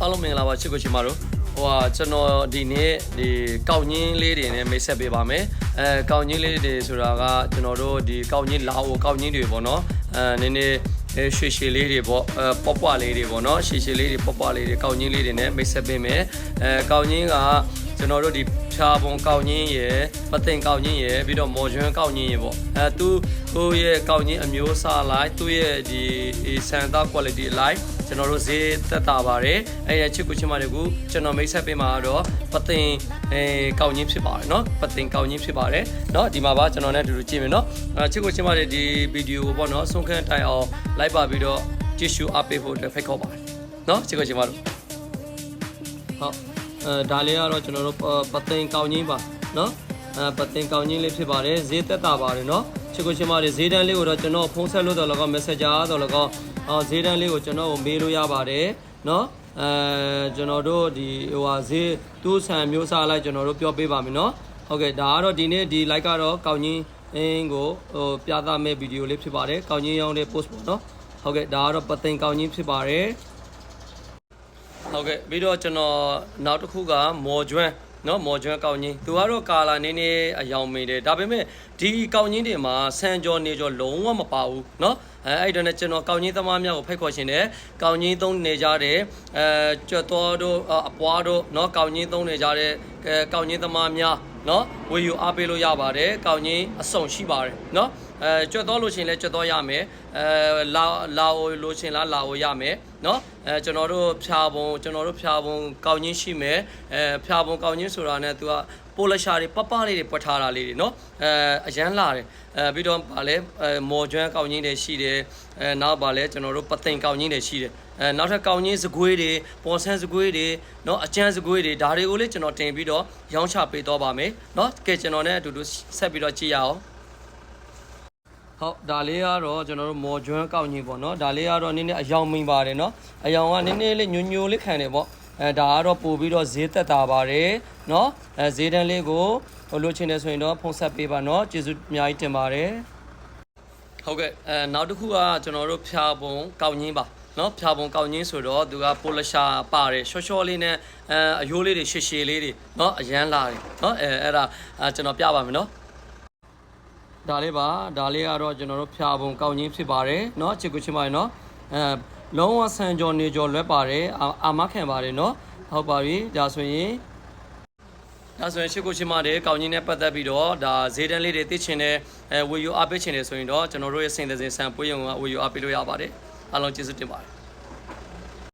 အားလုံးမင်္ဂလာပါချစ်ကိုချင်ပါတို့ဟိုဟာကျွန်တော်ဒီနေ့ဒီကောက်ညင်းလေးတွေနဲ့မိတ်ဆက်ပေးပါမယ်အဲကောက်ညင်းလေးတွေဆိုတာကကျွန်တော်တို့ဒီကောက်ညင်းလာအိုကောက်ညင်းတွေပေါ့နော်အဲနည်းနည်းအဲရွှေရွှေလေးတွေပေါ့အဲပွားပွားလေးတွေပေါ့နော်ရွှေရွှေလေးတွေပွားပွားလေးတွေကောက်ညင်းလေးတွေနဲ့မိတ်ဆက်ပေးမယ်အဲကောက်ညင်းက ကျွန်တော်တို့ဒီဖြာပုံကောက်ညင်းရယ်ပသိမ်ကောက်ညင်းရယ်ပြီးတော့မော်ကျွန်းကောက်ညင်းရယ်ပေါ့အဲသူသူ့ရဲ့ကောက်ညင်းအမျိုးအစားလိုက်သူ့ရဲ့ဒီစန်တာ quality လိုက်ကျွန်တော်တို့ဈေးသက်တာပါတယ်အဲ့ရချစ်ကိုချစ်မတွေကိုကျွန်တော်မိတ်ဆက်ပေးမှာတော့ပသိမ်အဲကောက်ညင်းဖြစ်ပါတယ်เนาะပသိမ်ကောက်ညင်းဖြစ်ပါတယ်เนาะဒီမှာပါကျွန်တော်နဲ့အတူတူကြည့်မယ်เนาะအဲချစ်ကိုချစ်မတွေဒီဗီဒီယိုပေါ့เนาะဆုံးခန်းတိုင်အောင်လိုက်ပါပြီးတော့ကြည့်ရှုအပ်ပေးဖို့အတွက်ဖိတ်ခေါ်ပါတယ်เนาะချစ်ကိုချစ်မတို့ ဟုတ် အဲဒါလေးကတော့ကျွန်တော်တို့ပသိမ်ကောင်းကြီးပါနော်အဲပသိမ်ကောင်းကြီးလေးဖြစ်ပါတယ်ဈေးသက်တာပါတယ်နော်ချစ်ကိုချစ်မတွေဈေးတန်းလေးကိုတော့ကျွန်တော်ဖုန်းဆက်လို့တော့လည်းကော Messenger တော့လည်းကောအော်ဈေးတန်းလေးကိုကျွန်တော်ကိုမေးလို့ရပါတယ်နော်အဲကျွန်တော်တို့ဒီဟိုဟာဈေးသူ့ဆန်မျိုးစားလိုက်ကျွန်တော်တို့ပြောပေးပါမယ်နော်ဟုတ်ကဲ့ဒါကတော့ဒီနေ့ဒီ like ကတော့ကောင်းကြီးအင်းကိုဟိုပြသမဲ့ဗီဒီယိုလေးဖြစ်ပါတယ်ကောင်းကြီးရောင်းတဲ့ post ပေါ့နော်ဟုတ်ကဲ့ဒါကတော့ပသိမ်ကောင်းကြီးဖြစ်ပါတယ် ဟုတ်ကဲ့ပြီးတော့ကျွန်တော်နောက်တစ်ခုကမော်ကျွန်းနော်မော်ကျွန်းကောင်းကြီးသူကတော့ကာလာနေနေအယောင်မေတယ်ဒါပေမဲ့ဒီကောင်းကြီးတွေမှာဆန်ကျော်နေကျော်လုံးဝမပါဘူးနော်အဲအဲ့တော့ねကျွန်တော်ကောင်းကြီးသမားများကိုဖိတ်ခေါ်ရှင်တယ်ကောင်းကြီးသုံးနေကြတယ်အဲကြွတော်တို့အပွားတို့နော်ကောင်းကြီးသုံးနေကြတဲ့ကောင်းကြီးသမားများနော်ဝေယူအားပေးလို့ရပါတယ်ကောင်းကြီးအဆုံရှိပါတယ်နော် အဲကျွတ်တော့လို့ရှင်လဲကျွတ်တော့ရမယ်အဲလာလာအိုလို့ရှင်လားလာအိုရမယ်နော်အဲကျွန်တော်တို့ဖြာပုံကျွန်တော်တို့ဖြာပုံကောင်းချင်းရှိမယ်အဲဖြာပုံကောင်းချင်းဆိုတာနဲ့ तू ကပိုလက်ရှာတွေပပလေးတွေပွက်ထားတာလေးတွေနော်အဲအရန်လာတယ်အဲပြီးတော့ဗာလဲမော်ကျွမ်းကောင်းချင်းတွေရှိတယ်အဲနောက်ဗာလဲကျွန်တော်တို့ပသိမ်ကောင်းချင်းတွေရှိတယ်အဲနောက်ထပ်ကောင်းချင်းစကွေးတွေပေါ်ဆန်းစကွေးတွေနော်အကျန်းစကွေးတွေဒါတွေကိုလေးကျွန်တော်တင်ပြီးတော့ရောင်းချပေးတော့ပါမယ်နော်ကဲကျွန်တော်နဲ့အတူတူဆက်ပြီးတော့ကြည့်ရအောင် ဟုတ်ဒါလေးကတော့ကျွန်တော်တို့မော်ကျွမ်းကောက်ကြီးပေါ့နော်ဒါလေးကတော့နည်းနည်းအယောင်မိန်ပါတယ်နော်အယောင်ကနည်းနည်းလေးညိုညိုလေးခံတယ်ပေါ့အဲဒါကတော့ပို့ပြီးတော့ဈေးသက်တာပါတယ်နော်အဲဈေးတန်းလေးကိုဟိုလိုချင်တယ်ဆိုရင်တော့ဖုန်းဆက်ပေးပါနော်ကျေးဇူးအများကြီးတင်ပါတယ်ဟုတ်ကဲ့အဲနောက်တစ်ခုကကျွန်တော်တို့ဖြာပုံကောက်ကြီးပါနော်ဖြာပုံကောက်ကြီးဆိုတော့သူကပိုလရှာပါတယ်ရှော့ရှော့လေးနဲ့အဲအယိုးလေးတွေရှည်ရှည်လေးတွေနော်အရန်လာတယ်နော်အဲအဲ့ဒါအဲကျွန်တော်ပြပါမယ်နော် ဒါလေးပါဒါလေးကတော့ကျွန်တော်တို့ဖြာပုံကောက်ကြီးဖြစ်ပါတယ်เนาะချစ်ကူချင်ပါတယ်เนาะအဲလုံးဝဆန်ကြော်နေကြော်လွဲပါတယ်အာအာမခံပါတယ်เนาะဟုတ်ပါပြီဒါဆိုရင်ဒါဆိုရင်ချစ်ကူချင်ပါတယ်ကောက်ကြီးနဲ့ပတ်သက်ပြီးတော့ဒါဈေးတန်းလေးတွေသိချင်တယ်အဲဝေယူအားပေးချင်တယ်ဆိုရင်တော့ကျွန်တော်တို့ရဲ့စင်သစင်ဆန်ပွေးရုံကဝေယူအားပေးလို့ရပါတယ်အားလုံးကျေးဇူးတင်ပါတယ်